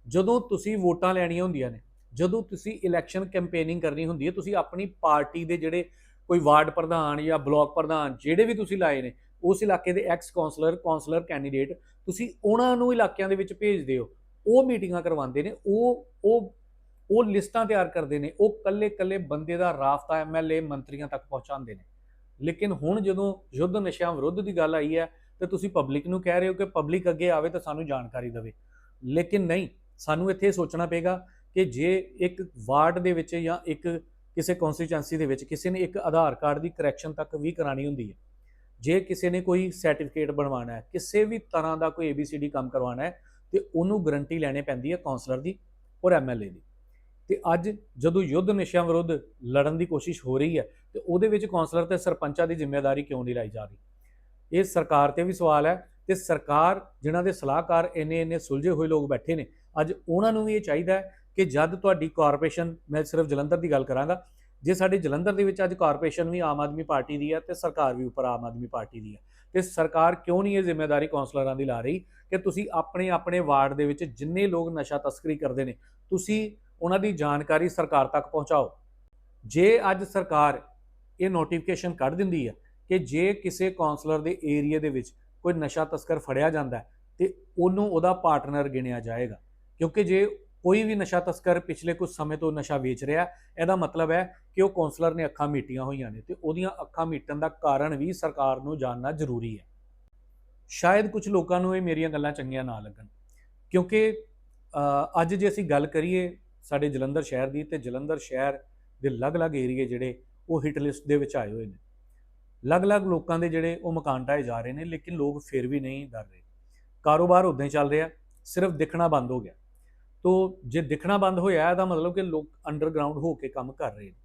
ਜਦੋਂ ਤੁਸੀਂ ਵੋਟਾਂ ਲੈਣੀਆਂ ਹੁੰਦੀਆਂ ਨੇ, ਜਦੋਂ ਤੁਸੀਂ ਇਲੈਕਸ਼ਨ ਕੈਂਪੇਨਿੰਗ ਕਰਨੀ ਹੁੰਦੀ ਹੈ, ਤੁਸੀਂ ਆਪਣੀ ਪਾਰਟੀ ਦੇ ਜਿਹੜੇ ਕੋਈ ਵਾਰਡ ਪ੍ਰਧਾਨ ਜਾਂ ਬਲਾਕ ਪ੍ਰਧਾਨ, ਜਿਹੜੇ ਵੀ ਤੁਸੀਂ ਲਾਏ ਨੇ ਉਸ ਇਲਾਕੇ ਦੇ ਐਕਸ ਕਾਉਂਸਲਰ ਕਾਉਂਸਲਰ ਕੈਂਡੀਡੇਟ ਤੁਸੀਂ ਉਹਨਾਂ ਨੂੰ ਇਲਾਕਿਆਂ ਦੇ ਵਿੱਚ ਭੇਜਦੇ ਹੋ। ਉਹ ਮੀਟਿੰਗਾਂ ਕਰਵਾਉਂਦੇ ਨੇ, ਉਹ ਉਹ ਉਹ ਲਿਸਟਾਂ ਤਿਆਰ ਕਰਦੇ ਨੇ, ਉਹ ਕੱਲੇ ਕੱਲੇ ਬੰਦੇ ਦਾ ਰਾਫਤਾ ਐਮਐਲਏ ਮੰਤਰੀਆਂ ਤੱਕ ਪਹੁੰਚਾਉਂਦੇ ਨੇ। ਲੇਕਿਨ ਹੁਣ ਜਦੋਂ ਯੁੱਧ ਨਸ਼ਿਆਂ ਵਿਰੁੱਧ ਦੀ ਗੱਲ ਆਈ ਹੈ, ਤੇ ਤੁਸੀਂ ਪਬਲਿਕ ਨੂੰ ਕਹਿ ਰਹੇ ਹੋ ਕਿ ਪਬਲਿਕ ਅੱਗੇ ਆਵੇ ਤਾਂ ਸਾਨੂੰ ਜਾਣਕਾਰੀ ਦੇਵੇ। ਲੇਕਿਨ ਨਹੀਂ, ਸਾਨੂੰ ਇੱਥੇ ਇਹ ਸੋਚਣਾ ਪਏਗਾ ਕਿ ਜੇ ਇੱਕ ਵਾਰਡ ਦੇ ਵਿੱਚ ਜਾਂ ਇੱਕ ਕਿਸੇ ਕਨਸਟੀਚੁਐਂਸੀ ਦੇ ਵਿੱਚ ਕਿਸੇ ਨੇ ਇੱਕ ਆਧਾਰ ਕਾਰਡ ਦੀ ਕਰੈਕਸ਼ਨ ਤੱਕ ਵੀ ਕਰਾਣੀ ਹੁੰਦੀ ਹੈ ਜੇ ਕਿਸੇ ਨੇ ਕੋਈ ਸਰਟੀਫਿਕੇਟ ਬਣਵਾਉਣਾ ਹੈ, ਕਿਸੇ ਵੀ ਤਰ੍ਹਾਂ ਦਾ ਕੋਈ ABCD ਕੰਮ ਕਰਵਾਉਣਾ ਹੈ, ਤੇ ਉਹਨੂੰ ਗਰੰਟੀ ਲੈਣੀ ਪੈਂਦੀ ਹੈ ਕਾਉਂਸਲਰ ਦੀ ਔਰ ਐਮਐਲਏ ਦੀ। ਤੇ ਅੱਜ ਜਦੋਂ ਯੁੱਧ ਨਸ਼ਿਆਂ ਵਿਰੁੱਧ ਲੜਨ ਦੀ ਕੋਸ਼ਿਸ਼ ਹੋ ਰਹੀ ਹੈ, ਤੇ ਉਹਦੇ ਵਿੱਚ ਕਾਉਂਸਲਰ ਤੇ ਸਰਪੰਚਾਂ ਦੀ ਜ਼ਿੰਮੇਵਾਰੀ ਕਿਉਂ ਨਹੀਂ ਲਾਈ ਜਾ ਰਹੀ? ਇਹ ਸਰਕਾਰ ਤੇ ਵੀ ਸਵਾਲ ਹੈ ਤੇ ਸਰਕਾਰ, ਜਿਨ੍ਹਾਂ ਦੇ ਸਲਾਹਕਾਰ ਇੰਨੇ ਇੰਨੇ ਸੁਲਝੇ ਹੋਏ ਲੋਕ ਬੈਠੇ ਨੇ, ਅੱਜ ਉਹਨਾਂ ਨੂੰ ਵੀ ਇਹ ਚਾਹੀਦਾ ਹੈ ਕਿ ਜਦ ਤੁਹਾਡੀ ਕਾਰਪੋਰੇਸ਼ਨ ਮੈਂ ਸਿਰਫ ਜਲੰਧਰ ਦੀ ਗੱਲ ਕਰਾਂਗਾ ਜੇ ਸਾਡੇ ਜਲੰਧਰ ਦੇ ਵਿੱਚ ਅੱਜ ਕਾਰਪੋਰੇਸ਼ਨ ਵੀ ਆਮ ਆਦਮੀ ਪਾਰਟੀ ਦੀ ਹੈ ਤੇ ਸਰਕਾਰ ਵੀ ਉੱਪਰ ਆਮ ਆਦਮੀ ਪਾਰਟੀ ਦੀ ਹੈ। ਤੇ ਸਰਕਾਰ ਕਿਉਂ ਨਹੀਂ ਇਹ ਜ਼ਿੰਮੇਵਾਰੀ ਕਾਉਂਸਲਰਾਂ ਦੀ ਲਾ ਰਹੀ ਕਿ ਤੁਸੀਂ ਆਪਣੇ ਆਪਣੇ ਵਾਰਡ ਦੇ ਵਿੱਚ ਜਿੰਨੇ ਲੋਕ ਨਸ਼ਾ ਤਸਕਰੀ ਕਰਦੇ ਨੇ, ਤੁਸੀਂ ਉਹਨਾਂ ਦੀ ਜਾਣਕਾਰੀ ਸਰਕਾਰ ਤੱਕ ਪਹੁੰਚਾਓ। ਜੇ ਅੱਜ ਸਰਕਾਰ ਇਹ ਨੋਟੀਫਿਕੇਸ਼ਨ ਕੱਢ ਦਿੰਦੀ ਹੈ ਕਿ ਜੇ ਕਿਸੇ ਕਾਉਂਸਲਰ ਦੇ ਏਰੀਆ ਦੇ ਵਿੱਚ ਕੋਈ ਨਸ਼ਾ ਤਸਕਰ ਫੜਿਆ ਜਾਂਦਾ ਹੈ, ਤੇ ਉਹਨੂੰ ਉਹਦਾ ਪਾਰਟਨਰ ਗਿਣਿਆ ਜਾਏਗਾ। ਕਿਉਂਕਿ ਜੇ ਕੋਈ ਵੀ ਨਸ਼ਾ ਤਸਕਰ ਪਿਛਲੇ ਕੁਝ ਸਮੇਂ ਤੋਂ ਨਸ਼ਾ ਵੇਚ ਰਿਹਾ, ਇਹਦਾ ਮਤਲਬ ਹੈ ਕਿ ਉਹ ਕਾਉਂਸਲਰ ਨੇ ਅੱਖਾਂ ਮੀਟੀਆਂ ਹੋਈਆਂ ਨੇ ਤੇ ਉਹਦੀਆਂ ਅੱਖਾਂ ਮੀਟਣ ਦਾ ਕਾਰਨ ਵੀ ਸਰਕਾਰ ਨੂੰ ਜਾਣਨਾ ਜ਼ਰੂਰੀ ਹੈ। ਸ਼ਾਇਦ ਕੁਝ ਲੋਕਾਂ ਨੂੰ ਇਹ ਮੇਰੀਆਂ ਗੱਲਾਂ ਚੰਗੀਆਂ ਨਾ ਲੱਗਣ, ਕਿਉਂਕਿ ਅੱਜ ਜੇ ਅਸੀਂ ਗੱਲ ਕਰੀਏ ਸਾਡੇ ਜਲੰਧਰ ਸ਼ਹਿਰ ਦੀ ਤੇ ਜਲੰਧਰ ਸ਼ਹਿਰ ਦੇ ਅਲੱਗ-ਅਲੱਗ ਏਰੀਏ ਜਿਹੜੇ ਉਹ ਹਿੱਟ ਲਿਸਟ ਦੇ ਵਿੱਚ ਆਏ ਹੋਏ ਨੇ। ਅਲੱਗ-ਅਲੱਗ ਲੋਕਾਂ ਦੇ ਜਿਹੜੇ ਉਹ ਮਕਾਨ ਢਾਏ ਜਾ ਰਹੇ ਨੇ, ਲੇਕਿਨ ਲੋਕ ਫਿਰ ਵੀ ਨਹੀਂ ਡਰ ਰਹੇ। ਕਾਰੋਬਾਰ ਉਦਾਂ ਹੀ ਚੱਲ ਰਿਹਾ, ਸਿਰਫ ਦਿਖਣਾ ਬੰਦ ਹੋ ਗਿਆ। ਤੋ ਜੇ ਦਿਖਣਾ ਬੰਦ ਹੋਇਆ ਇਹਦਾ ਮਤਲਬ ਕਿ ਲੋਕ ਅੰਡਰਗਰਾਉਂਡ ਹੋ ਕੇ ਕੰਮ ਕਰ ਰਹੇ ਨੇ।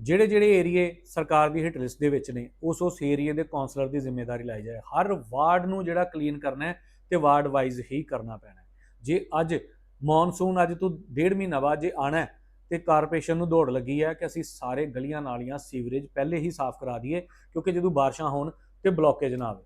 ਜਿਹੜੇ ਜਿਹੜੇ ਏਰੀਏ ਸਰਕਾਰ ਦੀ ਹਿੱਟ ਲਿਸਟ ਦੇ ਵਿੱਚ ਨੇ, ਉਸ ਉਸ ਏਰੀਏ ਦੇ ਕਾਉਂਸਲਰ ਦੀ ਜ਼ਿੰਮੇਵਾਰੀ ਲਾਈ ਜਾਏ ਹਰ ਵਾਰਡ ਨੂੰ ਜਿਹੜਾ ਕਲੀਨ ਕਰਨਾ ਹੈ ਤੇ ਵਾਰਡ ਵਾਈਜ਼ ਹੀ ਕਰਨਾ ਪੈਣਾ ਜੇ ਅੱਜ ਮੌਨਸੂਨ ਅੱਜ ਤੋਂ ਡੇਢ ਮਹੀਨਾ ਬਾਅਦ ਜੇ ਆਣਾ ਹੈ ਤੇ ਕਾਰਪੋਰੇਸ਼ਨ ਨੂੰ ਦੌੜ ਲੱਗੀ ਹੈ ਕਿ ਅਸੀਂ ਸਾਰੇ ਗਲੀਆਂ ਨਾਲੀਆਂ ਸੀਵਰੇਜ ਪਹਿਲੇ ਹੀ ਸਾਫ਼ ਕਰਾ ਦਈਏ, ਕਿਉਂਕਿ ਜਦੋਂ ਬਾਰਿਸ਼ਾਂ ਹੋਣ ਤੇ ਬਲੌਕੇਜ ਨਾ ਆਵੇ।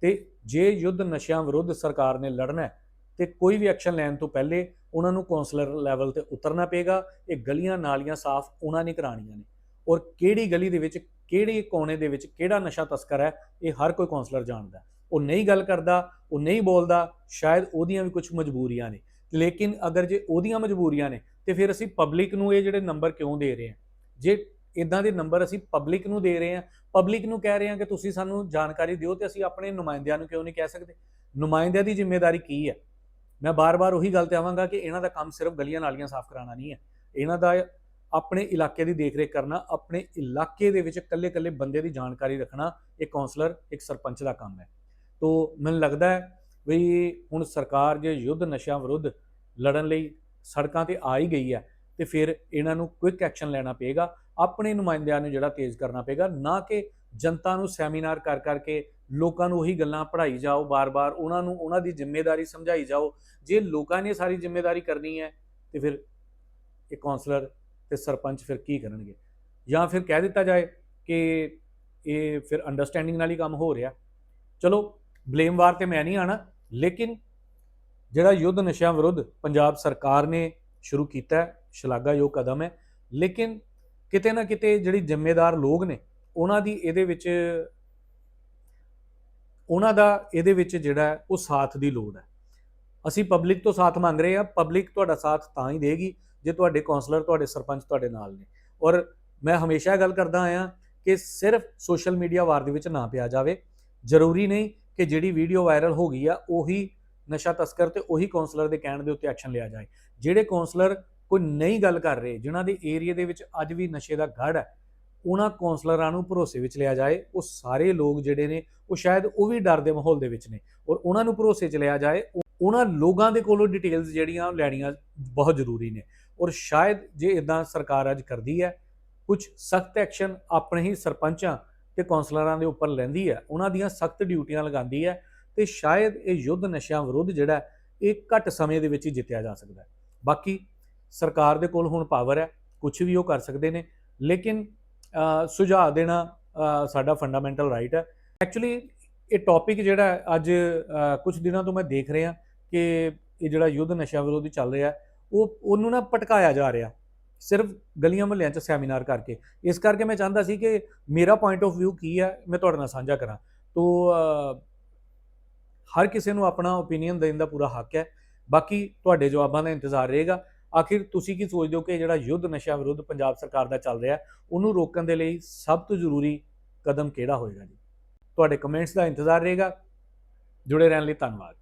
ਤੇ ਜੇ ਯੁੱਧ ਨਸ਼ਿਆਂ ਵਿਰੁੱਧ ਸਰਕਾਰ ਨੇ ਲੜਨਾ ਹੈ ਤੇ ਕੋਈ ਵੀ ਐਕਸ਼ਨ ਲੈਣ ਤੋਂ ਪਹਿਲੇ ਉਹਨਾਂ ਨੂੰ ਕਾਉਂਸਲਰ ਲੈਵਲ ਤੇ ਉਤਰਨਾ ਪਏਗਾ। ਇਹ ਗਲੀਆਂ ਨਾਲੀਆਂ ਸਾਫ਼ ਉਹਨਾਂ ਨੇ ਕਰਾਣੀਆਂ ਨੇ। ਔਰ ਕਿਹੜੀ ਗਲੀ ਦੇ ਵਿੱਚ, ਕਿਹੜੇ ਕੋਨੇ ਦੇ ਵਿੱਚ ਕਿਹੜਾ ਨਸ਼ਾ ਤਸਕਰ ਹੈ, ਇਹ ਹਰ ਕੋਈ ਕਾਉਂਸਲਰ ਜਾਣਦਾ। ਉਹ ਨਹੀਂ ਗੱਲ ਕਰਦਾ, ਉਹ ਨਹੀਂ ਬੋਲਦਾ, ਸ਼ਾਇਦ ਉਹਦੀਆਂ ਵੀ ਕੁਝ ਮਜਬੂਰੀਆਂ ਨੇ। ਲੇਕਿਨ ਅਗਰ ਜੇ ਉਹਦੀਆਂ ਮਜਬੂਰੀਆਂ ਨੇ, ਤੇ ਫਿਰ ਅਸੀਂ ਪਬਲਿਕ ਨੂੰ ਇਹ ਜਿਹੜੇ ਨੰਬਰ ਕਿਉਂ ਦੇ ਰਹੇ ਹਾਂ? ਜੇ ਇਦਾਂ ਦੇ ਨੰਬਰ ਅਸੀਂ ਪਬਲਿਕ ਨੂੰ ਦੇ ਰਹੇ ਹਾਂ ਪਬਲਿਕ ਨੂੰ ਕਹਿ ਰਹੇ ਹਾਂ ਕਿ ਤੁਸੀਂ ਸਾਨੂੰ ਜਾਣਕਾਰੀ ਦਿਓ ਤੇ ਅਸੀਂ ਆਪਣੇ ਨੁਮਾਇੰਦਿਆਂ ਨੂੰ ਕਿਉਂ ਨਹੀਂ ਕਹਿ ਸਕਦੇ? ਨੁਮਾਇੰਦਿਆਂ ਦੀ ਜ਼ਿੰਮੇਵਾਰੀ ਕੀ ਹੈ? ਮੈਂ ਬਾਰ-ਬਾਰ ਉਹੀ ਗੱਲ ਤੇ ਆਵਾਂਗਾ ਕਿ ਇਹਨਾਂ ਦਾ ਕੰਮ ਸਿਰਫ ਗਲੀਆਂ ਨਾਲੀਆਂ ਸਾਫ਼ ਕਰਾਉਣਾ ਨਹੀਂ ਹੈ। ਇਹਨਾਂ ਦਾ ਆਪਣੇ ਇਲਾਕੇ ਦੀ ਦੇਖਰੇਖ ਕਰਨਾ, ਆਪਣੇ ਇਲਾਕੇ ਦੇ ਵਿੱਚ ਇਕੱਲੇ-ਇਕੱਲੇ ਬੰਦੇ ਦੀ ਜਾਣਕਾਰੀ ਰੱਖਣਾ ਇੱਕ ਕਾਉਂਸਲਰ ਇੱਕ ਸਰਪੰਚ ਦਾ ਕੰਮ ਹੈ। ਤੋ ਮੈਨੂੰ ਲੱਗਦਾ ਹੈ ਵੀ ਹੁਣ ਸਰਕਾਰ ਜੇ ਯੁੱਧ ਨਸ਼ਿਆਂ ਵਿਰੁੱਧ ਲੜਨ ਲਈ ਸੜਕਾਂ ਤੇ ਆ ਹੀ ਗਈ ਹੈ, ਤੇ ਫਿਰ ਇਹਨਾਂ ਨੂੰ ਕੁਇਕ ਐਕਸ਼ਨ ਲੈਣਾ ਪਏਗਾ, ਆਪਣੇ ਨੁਮਾਇੰਦਿਆਂ ਨੂੰ ਜਿਹੜਾ ਤੇਜ਼ ਕਰਨਾ ਪਏਗਾ, ਨਾ ਕਿ ਜਨਤਾ ਨੂੰ ਸੈਮੀਨਾਰ ਕਰ ਕਰਕੇ ਲੋਕਾਂ ਨੂੰ ਉਹੀ ਗੱਲਾਂ ਪੜ੍ਹਾਈ ਜਾਓ, ਬਾਰ-ਬਾਰ ਉਹਨਾਂ ਨੂੰ ਉਹਨਾਂ ਦੀ ਜ਼ਿੰਮੇਵਾਰੀ ਸਮਝਾਈ ਜਾਓ। ਜੇ ਲੋਕਾਂ ਨੇ ਸਾਰੀ ਜ਼ਿੰਮੇਵਾਰੀ ਕਰਨੀ ਹੈ, ਤੇ ਫਿਰ ਇਹ ਕਾਉਂਸਲਰ ਤੇ ਸਰਪੰਚ ਫਿਰ ਕੀ ਕਰਨਗੇ? ਜਾਂ ਫਿਰ ਕਹਿ ਦਿੱਤਾ ਜਾਏ ਕਿ ਇਹ ਫਿਰ ਅੰਡਰਸਟੈਂਡਿੰਗ ਨਾਲ ਹੀ ਕੰਮ ਹੋ ਰਿਹਾ। ਚਲੋ ਬਲੇਮ ਵਾਰ ਤੇ ਮੈਂ ਨਹੀਂ ਆਣਾ ਲੇਕਿਨ ਜਿਹੜਾ ਯੁੱਧ ਨਸ਼ਿਆਂ ਵਿਰੁੱਧ ਪੰਜਾਬ ਸਰਕਾਰ ਨੇ ਸ਼ੁਰੂ ਕੀਤਾ ਹੈ, ਸ਼ਲਾਘਾਯੋਗ ਕਦਮ ਹੈ, ਲੇਕਿਨ ਕਿਤੇ ਨਾ ਕਿਤੇ ਜਿਹੜੀ ਜ਼ਿੰਮੇਦਾਰ ਲੋਕ ਨੇ, ਉਹਨਾਂ ਦੀ ਇਹਦੇ ਵਿੱਚ ਉਹਨਾਂ ਦਾ ਇਹਦੇ ਵਿੱਚ ਜਿਹੜਾ ਉਹ ਸਾਥ ਦੀ ਲੋੜ ਹੈ। ਅਸੀਂ ਪਬਲਿਕ ਤੋਂ ਸਾਥ ਮੰਗ ਰਹੇ ਹਾਂ ਪਬਲਿਕ ਤੁਹਾਡਾ ਸਾਥ ਤਾਂ ਹੀ ਦੇਗੀ ਜੇ ਤੁਹਾਡੇ ਕਾਉਂਸਲਰ ਤੁਹਾਡੇ ਸਰਪੰਚ ਤੁਹਾਡੇ ਨਾਲ ਨੇ। ਔਰ ਮੈਂ ਹਮੇਸ਼ਾ ਗੱਲ ਕਰਦਾ ਆਇਆ ਕਿ ਸਿਰਫ ਸੋਸ਼ਲ ਮੀਡੀਆ ਵਾਰ ਦੇ ਵਿੱਚ ਨਾ ਪਿਆ ਜਾਵੇ। ਜ਼ਰੂਰੀ ਨਹੀਂ ਕਿ ਜਿਹੜੀ ਵੀਡੀਓ ਵਾਇਰਲ ਹੋ ਗਈ ਆ, ਉਹੀ ਨਸ਼ਾ ਤਸਕਰ ਤੇ ਉਹੀ ਕਾਉਂਸਲਰ ਦੇ ਕਹਿਣ ਦੇ ਉੱਤੇ ਐਕਸ਼ਨ ਲਿਆ ਜਾਏ। ਜਿਹੜੇ ਕਾਉਂਸਲਰ ਕੋਈ ਨਹੀਂ ਗੱਲ ਕਰ ਰਹੇ, ਜਿਨ੍ਹਾਂ ਦੇ ਏਰੀਆ ਦੇ ਵਿੱਚ ਅੱਜ ਵੀ ਨਸ਼ੇ ਦਾ ਗੜ ਹੈ ਉਹਨਾਂ ਕਾਉਂਸਲਰਾਂ ਨੂੰ ਭਰੋਸੇ ਵਿੱਚ ਲਿਆ ਜਾਏ, ਉਹ ਸਾਰੇ ਲੋਕ ਜਿਹੜੇ ਨੇ, ਉਹ ਸ਼ਾਇਦ ਉਹ ਵੀ ਡਰ ਦੇ ਮਾਹੌਲ ਦੇ ਵਿੱਚ ਨੇ, ਔਰ ਉਹਨਾਂ ਨੂੰ ਭਰੋਸੇ 'ਚ ਲਿਆ ਜਾਏ ਉਹਨਾਂ ਲੋਕਾਂ ਦੇ ਕੋਲੋਂ ਡਿਟੇਲਸ ਜਿਹੜੀਆਂ ਲੈਣੀਆਂ ਬਹੁਤ ਜ਼ਰੂਰੀ ਨੇ, ਔਰ ਸ਼ਾਇਦ ਜੇ ਇਦਾਂ ਸਰਕਾਰ ਅੱਜ ਕਰਦੀ ਹੈ ਕੁਝ ਸਖਤ ਐਕਸ਼ਨ ਆਪਣੇ ਹੀ ਸਰਪੰਚਾਂ ਤੇ ਕਾਉਂਸਲਰਾਂ ਦੇ ਉੱਪਰ ਲੈਂਦੀ ਹੈ, ਉਹਨਾਂ ਦੀਆਂ ਸਖਤ ਡਿਊਟੀਆਂ ਲਗਾਉਂਦੀ ਹੈ, ਤੇ ਸ਼ਾਇਦ ਇਹ ਯੁੱਧ ਨਸ਼ਿਆਂ ਵਿਰੁੱਧ ਜਿਹੜਾ ਇਹ ਘੱਟ ਸਮੇਂ ਦੇ ਵਿੱਚ ਹੀ ਜਿੱਤਿਆ ਜਾ ਸਕਦਾ ਹੈ। ਬਾਕੀ ਸਰਕਾਰ ਦੇ ਕੋਲ ਹੁਣ ਪਾਵਰ ਹੈ ਕੁਝ ਵੀ ਉਹ ਕਰ ਸਕਦੇ ਨੇ, ਲੇਕਿਨ ਸੁਝਾਅ ਦੇਣਾ ਸਾਡਾ ਫੰਡਾਮੈਂਟਲ ਰਾਈਟ ਹੈ। ਐਕਚੁਅਲੀ ਇਹ ਟੌਪਿਕ ਜਿਹੜਾ ਅੱਜ ਕੁਝ ਦਿਨਾਂ ਤੋਂ ਮੈਂ ਦੇਖ ਰਿਹਾ ਕਿ ਇਹ ਜਿਹੜਾ ਯੁੱਧ ਨਸ਼ਾ ਵਿਰੋਧੀ ਚੱਲ ਰਿਹਾ, ਉਹ, ਉਹਨੂੰ ਨਾ ਪਟਕਾਇਆ ਜਾ ਰਿਹਾ। ਸਿਰਫ ਗਲੀਆਂ ਮੁਹੱਲਿਆਂ 'ਚ ਸੈਮੀਨਾਰ ਕਰਕੇ। ਇਸ ਕਰਕੇ ਮੈਂ ਚਾਹੁੰਦਾ ਸੀ ਕਿ ਮੇਰਾ ਪੁਆਇੰਟ ਆਫ View ਕੀ ਹੈ, ਮੈਂ ਤੁਹਾਡੇ ਨਾਲ ਸਾਂਝਾ ਕਰਾਂ। ਤੋ ਹਰ ਕਿਸੇ ਨੂੰ ਆਪਣਾ ਓਪੀਨੀਅਨ ਦੇਣ ਦਾ ਪੂਰਾ ਹੱਕ ਹੈ। ਬਾਕੀ ਤੁਹਾਡੇ ਜਵਾਬਾਂ ਦਾ ਇੰਤਜ਼ਾਰ ਰਹੇਗਾ। ਆਖਿਰ ਤੁਸੀਂ ਕੀ ਸੋਚਦੇ ਹੋ ਕਿ ਜਿਹੜਾ ਯੁੱਧ ਨਸ਼ਾ ਵਿਰੁੱਧ ਪੰਜਾਬ ਸਰਕਾਰ ਦਾ ਚੱਲ ਰਿਹਾ ਉਹਨੂੰ ਰੋਕਣ ਦੇ ਲਈ ਸਭ ਤੋਂ ਜ਼ਰੂਰੀ ਕਦਮ ਕਿਹੜਾ ਹੋਏਗਾ ਜੀ? ਤੁਹਾਡੇ ਕਮੈਂਟਸ ਦਾ ਇੰਤਜ਼ਾਰ ਰਹੇਗਾ। ਜੁੜੇ ਰਹਿਣ ਲਈ ਧੰਨਵਾਦ।